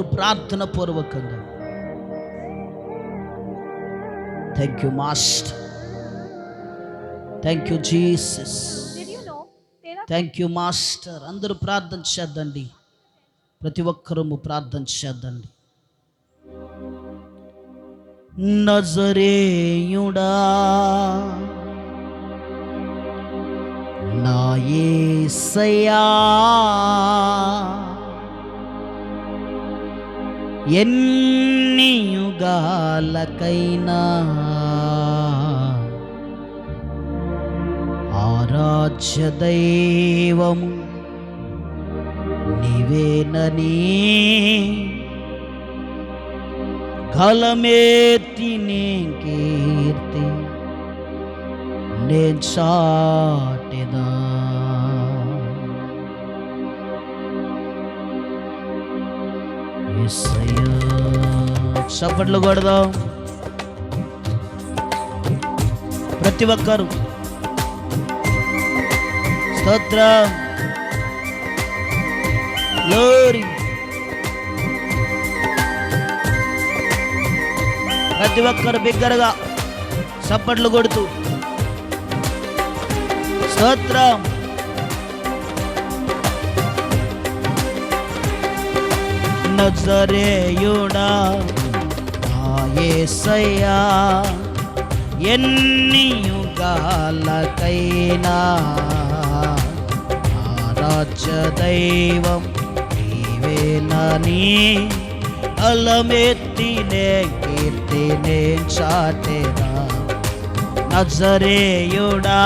ప్రార్థన పూర్వకంగా. Thank you master thank you Jesus thank you master అందరూ ప్రార్థన చేద్దండి. ప్రతి ఒక్కరూ ప్రార్థన చేద్దండి. నజరేయుడా నా యేసయ్యా ఎన్ని యుగాలకైనా ఆరాధ్య దైవము నీవేనని గలమేతి నీ కీర్తి నేను చాటిదా చప్పట్లు కొడదాం. ప్రతి ఒక్కరు. స్తోత్రం. గ్లోరీ ప్రతి ఒక్కరు బిగ్గరగా చప్పట్లు కొడుతూ. స్తోత్రం. నజరేయుడా నా యేసయ్యా ఎన్ని యుగాలకైనా రాజ్య దైవం నీవేనని అలమెత్తినే కీర్తినే చాటేనా. నజరేయుడా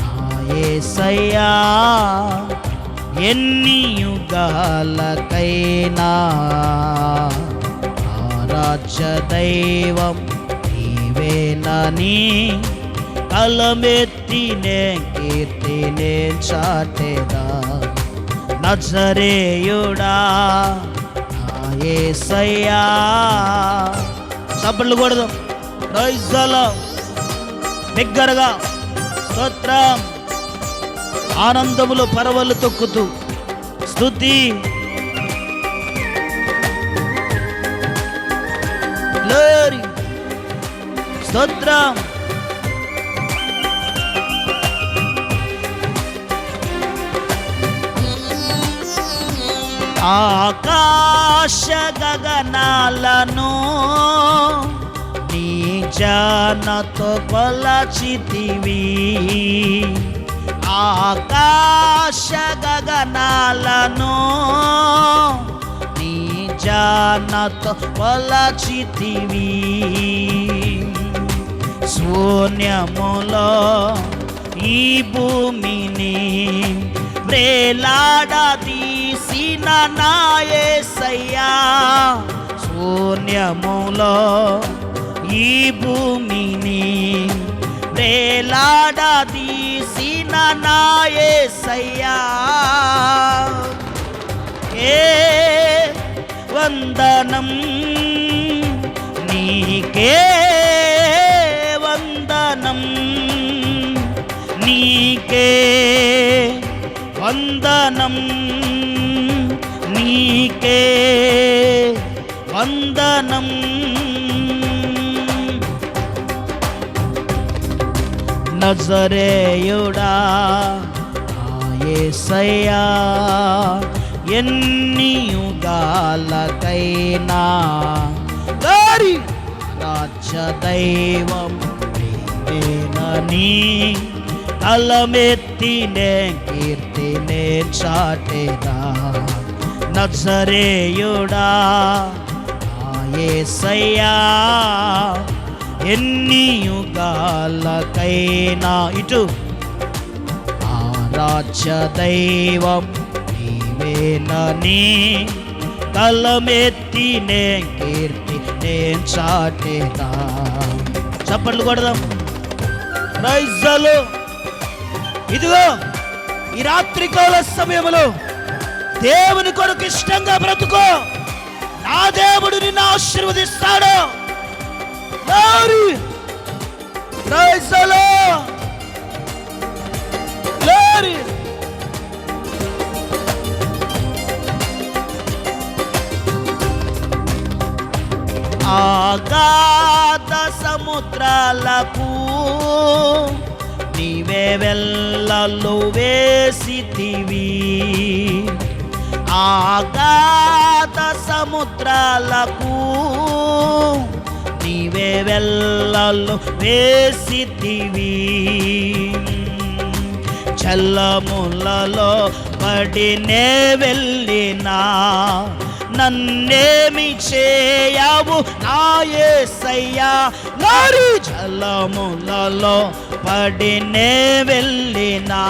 నా యేసయ్యా ఎన్ని యుగాలకైనా ఆరాధ్య దైవం నీవేనని కలమెత్తినే కీర్తినే చాటేదా. నజరేయుడా నా సయ్యా చప్పట్లు కొడదాం. రైజలో బిగ్గరగా స్తోత్రం. ఆనందములు పరవలు తొక్కుతూ. స్థుతి స్తోత్రం. ఆకాశ గగనాలను నీ జానతో కొలచితివి ఆకాశ గగనాలను నీ జానతో పొలచితివి శూన్యములో ఈ భూమిని వేలాడదీసిన నాయసయ్యా. శూన్యములో ఈ భూమిని వేలాడదీసిన నాయసయ్యా ఏ వందనం నీకే వందనం నీకే వందనం నీకే వందనం నజరేయుడా. యేసయ్యా ఎన్ని యుగాలకైనా గారి రాజ్య దైవం నీవేనని తలమెత్తినే కీర్తినే చాటేదా. నజరేయుడా యేసయ్యా ఎన్ని యుగాలకైనా ఇటు ఆరాధ్య దైవం నీవేనని కలమెత్తి నే కీర్తి నేను చాటేనా? చప్పట్లు కొడదాం. రైజలు ఇదిగో ఈ రాత్రికాల సమయంలో దేవుని కొరకు ఇష్టంగా బ్రతుకో. నా దేవుడు నిన్ను ఆశీర్వదిస్తాడు. Glory! Praise the Lord! Glory! ఆగాధ సముద్రాలకు నీవే వెళ్ళలు వేసితివి ఆగాధ సముద్రాలకు నీవే వెళ్ళలు వేసితివి. చల్లములలో పడినే వెళ్ళినా నన్నేమి చేయవు నాయసయ్యా లారి జలములలో పడినే వెళ్ళినా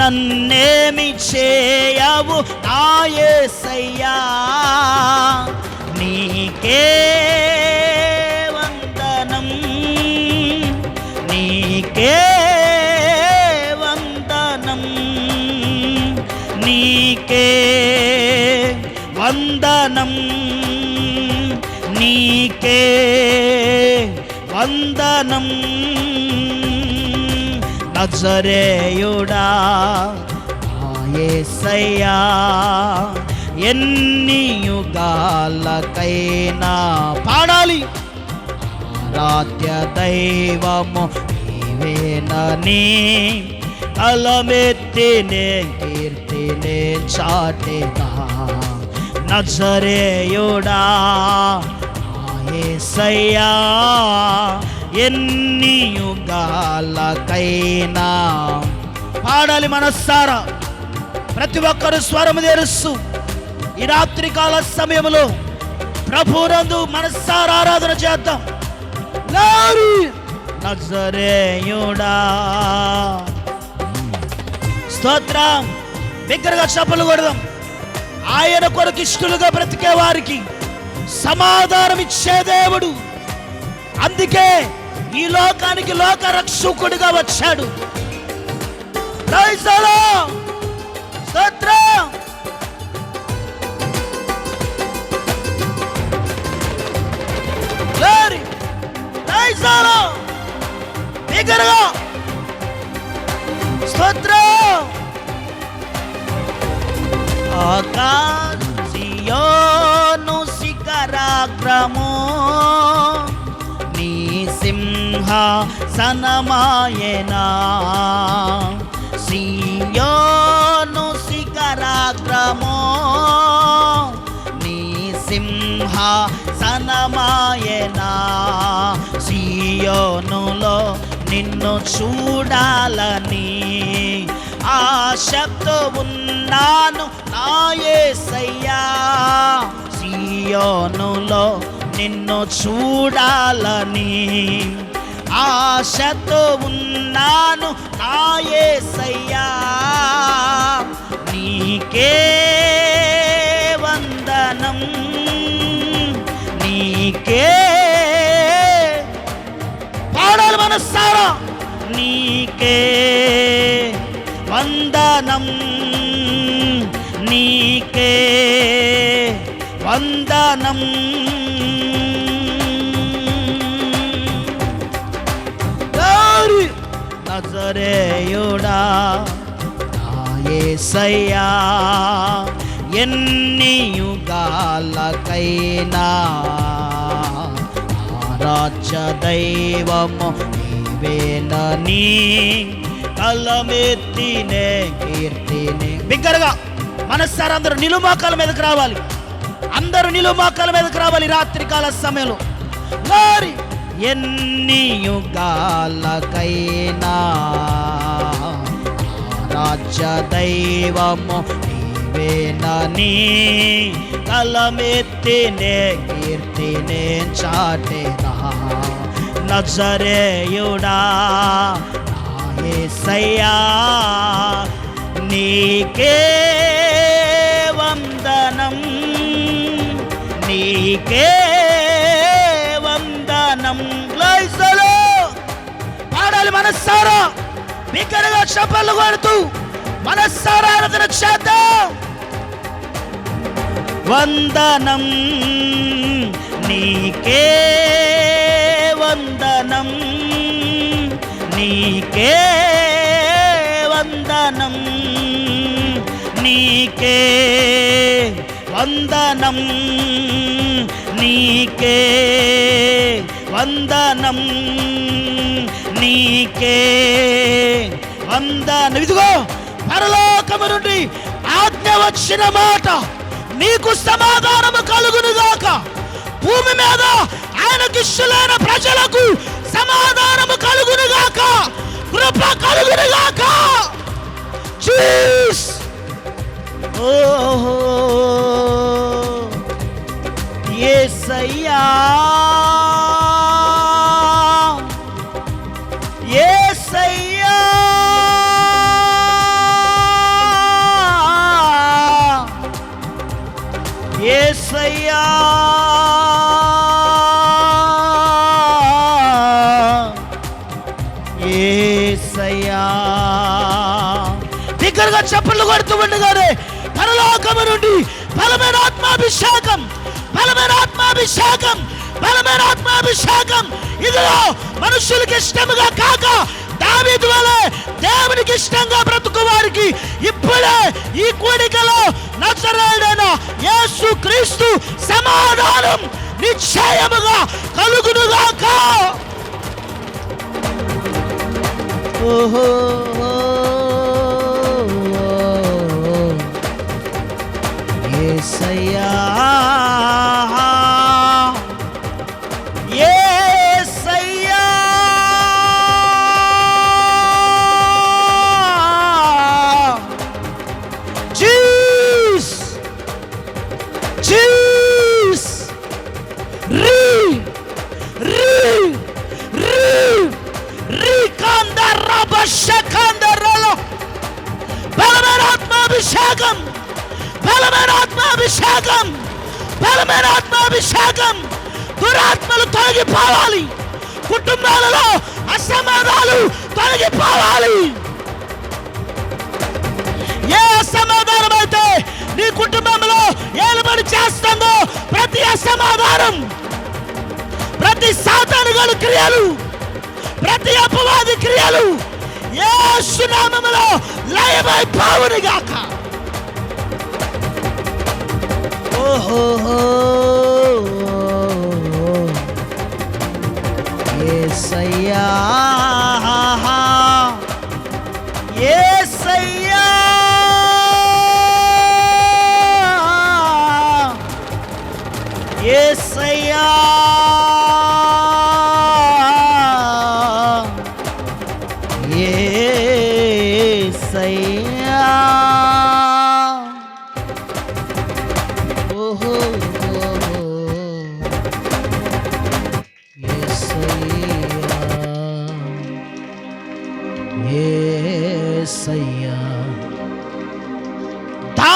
నన్నేమి చేయవు నాయసయ్యా నీకే నీకే వందనం. నీకే వందనం. నీకే వందనం. నజరేయుడా యేసయ్యా ఎన్ని యుగాలకైనా పాడాలి. ఆరాధ్య దైవము నీవేనని కలమెత్తినే కీర్తినే చాటెదా నజరేయుడా యేసయ్యా ఎన్ని యుగాలకైనా? పాడాలి మనస్సారా? ప్రతి ఒక్కరు స్వరము తెరుస్తూ ఈ రాత్రి కాల సమయంలో ప్రభునందు మనస్సారా ఆరాధన చేద్దాం. లారి! నజరేయుడా. స్తోత్రం. దగ్గరగా చప్పలు కొడదాం. ఆయన కొరకు ఇష్టలుగా బ్రతికే వారికి సమాధానం ఇచ్చే దేవుడు. అందుకే ఈ లోకానికి లోక రక్షకుడిగా వచ్చాడు స్తోత్రం. Glory. Praise the Lord. బిగ్గరగా స్తోత్రం! ఆకాశియోను శిఖరాగ్రము నీ సింహ సనమాయనా సియోను శిఖరాగ్రము నీ సింహ సనమాయనా సియోనులో నిన్ను చూడాలని ఆశతో ఉన్నాను నాయసయ్యా సియోనులో నిన్ను చూడాలని ఆశతో ఉన్నాను నాయసయ్యా నీకే వందనం నీకే మనస్సారా నీకే వందనం. నీకే వందనం. గారి నజరేయుడా యేసయ్యా ఎన్ని యుగాలకైనా ఆరాధ్య దైవము నీ కలమెత్తినే కీర్తిని. బిగ్గరగా మనస్సారా అందరూ నిలుమాకాల మీదకి రావాలి. అందరూ నిలుమాకాల మీదకి రావాలి రాత్రికాల సమయంలో. వారి ఎన్ని యుగాలకైనా రాజ్య దైవము నీవేనని కలమెత్తినే కీర్తినే చాటేదా. నజరేయుడా. యేసయ్యా నీకే వందనం. నీకే వందనం. గ్లైసలో పాడాలి మనస్సారా? బిగ్గరగా చప్పట్లు కొడుతూ మనస్సారా ఆరాధన చేద్దాం. వందనం నీకే నీకే వందనం నీకే వందనం నీకే వందనం నీకే వందనం. ఇదిగో పరలోకము నుండి ఆజ్ఞ వచ్చిన మాట నీకు సమాధానము కలుగునుగాక. భూమి మీద ఆయన ఇష్టలైన ప్రజలకు సమాధానము కలుగునుగాక. కృప కలుగునుగాక. చీస్ ఓహో. ఏసయ్యా ఏసయ్యా. చప్పట్లు కొడుతూ ఉండగానే పరలోకము నుండి బలమైన ఆత్మాభిషేకం బలమైన ఆత్మాభిషేకం బలమైన ఆత్మాభిషేకం. ఇదిలో మనుషులకి ఇష్టముగా కాక దావీదు వలె దేవునికి ఇష్టంగా బ్రతుకు వారికి ఇప్పుడే ఈ కూడికలో నచ్చరాయుడైన యేసు క్రీస్తు సమాధానం నిశ్చయముగా కలుగునుగాక. ఓహో. ఏసయ్యా ఏసయ్యా జీస్ జీస్ రీ రీ రీ రీకాందరబశకందరలో బలమైన ఆత్మాభిషేకం బలమైన ఆత్మాభిషేకం బలమైన ఆత్మాభిషేకం. దురాత్మలు తొలగిపోవాలి. కుటుంబాలలో అసమాధాలు తొలగిపోవాలి. ఏ అసమాధానం అయితే నీ కుటుంబంలో ఏలుబడి చేస్తుందో ప్రతి అసమాధానం ప్రతి సాతానుగల క్రియలు ప్రతి అపవాది క్రియలు ఏ సునామంలో లయమైపోవునిగాక. గాక ఓహో ఏసయ్యా ఏసయ్యా ఏసయ్యా ఏసయ్యా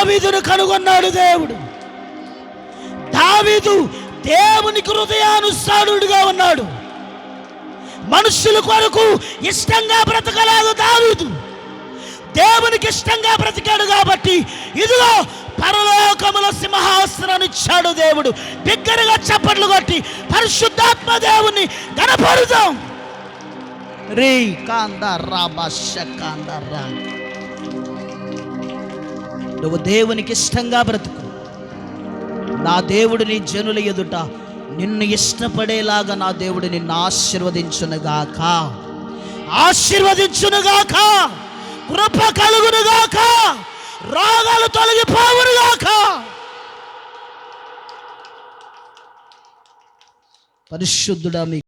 దావీదును కనుగొన్నాడు దేవుడు. దావీదు దేవునికి హృదయానుసారుడుగా ఉన్నాడు. మనుషుల కొరకు ఇష్టంగా బ్రతకలేదు దావీదు. దేవునికి ఇష్టంగా బ్రతికాడు కాబట్టి ఇదిగో పరలోకముల సింహాసనాన్ని ఇచ్చాడు దేవుడు. బిగ్గరగా చప్పట్లు కొట్టి పరిశుద్ధాత్మ దేవుని గణపరుదాం రీ కాంద రాబశ కాంద రా. నువ్వు దేవునికి ఇష్టంగా బ్రతుకు. నా దేవుడు నీ జనుల ఎదుట నిన్ను ఇష్టపడేలాగా నా దేవుడు నిన్ను ఆశీర్వదించునుగాక. ఆశీర్వదించునుగాక. కృప కలుగునుగాక. రోగాలు తొలగిపోవునుగాక. పరిశుద్ధుడా మీ